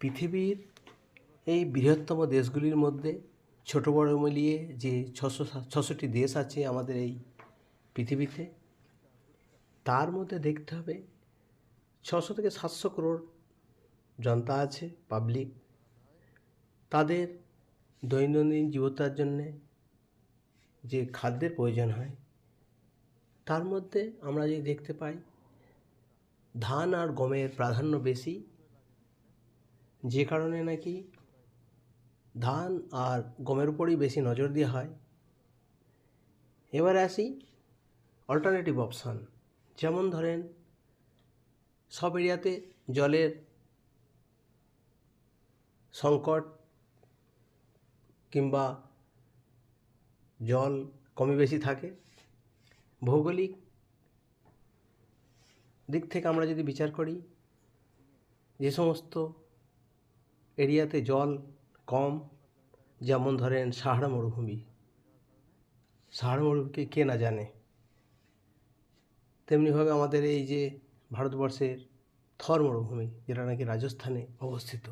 পৃথিবীর এই বৃহত্তম দেশগুলির মধ্যে ছোট বড় মিলিয়ে যে ছশো ছশোটি দেশ আছে আমাদের এই পৃথিবীতে, তার মধ্যে দেখতে হবে ছশো থেকে সাতশো করোড় জনতা আছে পাবলিক তাদের দৈনন্দিন জীবতার জন্যে যে খাদ্যের প্রয়োজন হয়, তার মধ্যে আমরা যদি দেখতে পাই, ধান আর গমের প্রাধান্য বেশি যে কারণে নাকি ধান আর গমের উপরই বেশি নজর দেওয়া হয়। এবার আসি অল্টারনেটিভ অপশান যেমন ধরেন সব এরিয়াতে জলের সংকট কিংবা জল কমে বেশি থাকে। ভৌগোলিক দিক থেকে আমরা যদি বিচার করি, যে সমস্ত এরিয়াতে জল কম, যেমন ধরেন সাহারা মরুভূমি। সাহারা মরুভূমিকে কে না জানে? তেমনিভাবে আমাদের এই যে ভারতবর্ষের থর মরুভূমি, যেটা নাকি রাজস্থানে অবস্থিত।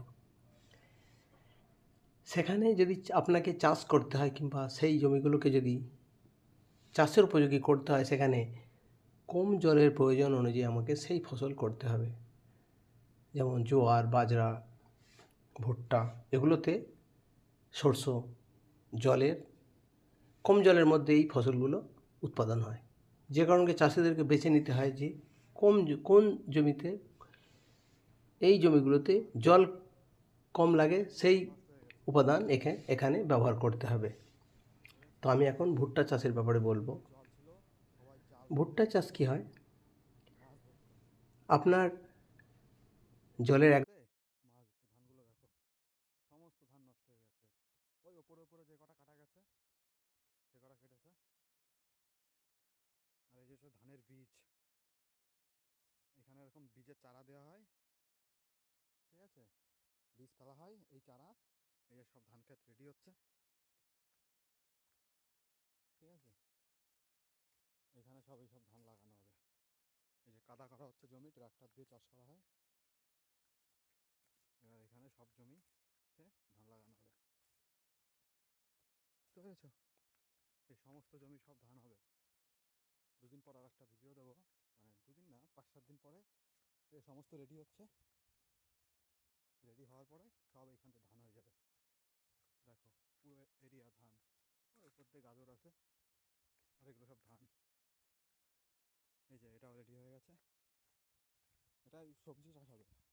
সেখানে যদি আপনাকে চাষ করতে হয় কিংবা সেই জমিগুলোকে যদি চাষের উপযোগী করতে হয়, সেখানে কম জলের প্রয়োজন অনুযায়ী আমাকে সেই ফসল করতে হবে। যেমন জোয়ার, বাজরা ভুট্টা এগুলোতে শস্য জলের কম জলের মধ্যে এই ফসলগুলো উৎপাদন হয়। যে কারণে চাষিদেরকে বেছে নিতে হয় যে কম কোন জমিতে এই জমিগুলোতে জল কম লাগে সেই উপাদান এখানে এখানে ব্যবহার করতে হবে। তো আমি এখন ভুট্টা চাষের ব্যাপারে বলব। ভুট্টা চাষ কী হয়? আপনার জলের এক মাছ ধানগুলো দেখো সমস্ত ধান নষ্ট হয়ে গেছে ওই ওপরে ওপরে যে কটা কাটা গেছে সে কটা কেটেছে। আর এই যে হচ্ছে ধানের বীজ। এখানে এরকম বীজের চারা দেওয়া হয়। ঠিক আছে? বীজ ফেলা হয় এই চারা। এই যে সব ধান ক্ষেত রেডি হচ্ছে। ঠিক আছে? এখানে সব এই সব ধান লাগানো হবে। এই যে কাদা করা হচ্ছে জমি, ট্রাক্টর দিয়ে চাষ করা হয়। এবার এখানে সব জমিতে ধান লাগানো হবে বুঝতে পেরেছ এই সমস্ত জমি সব ধান হবে। দুদিন পর আর একটা ভিডিও দেবো। মানে দুদিন না পাঁচ সাত দিন পরে এই সমস্ত রেডি হচ্ছে। রেডি হওয়ার পরে সব থেকে ধান হয়ে যাবে। দেখো, পুরো এরিয়া ধান। উপর দিয়ে গাজর আছে। আর এগুলো সব ধান। এই যে, এটাও রেডি হয়ে গেছে। এটা সবজি চাষ হবে।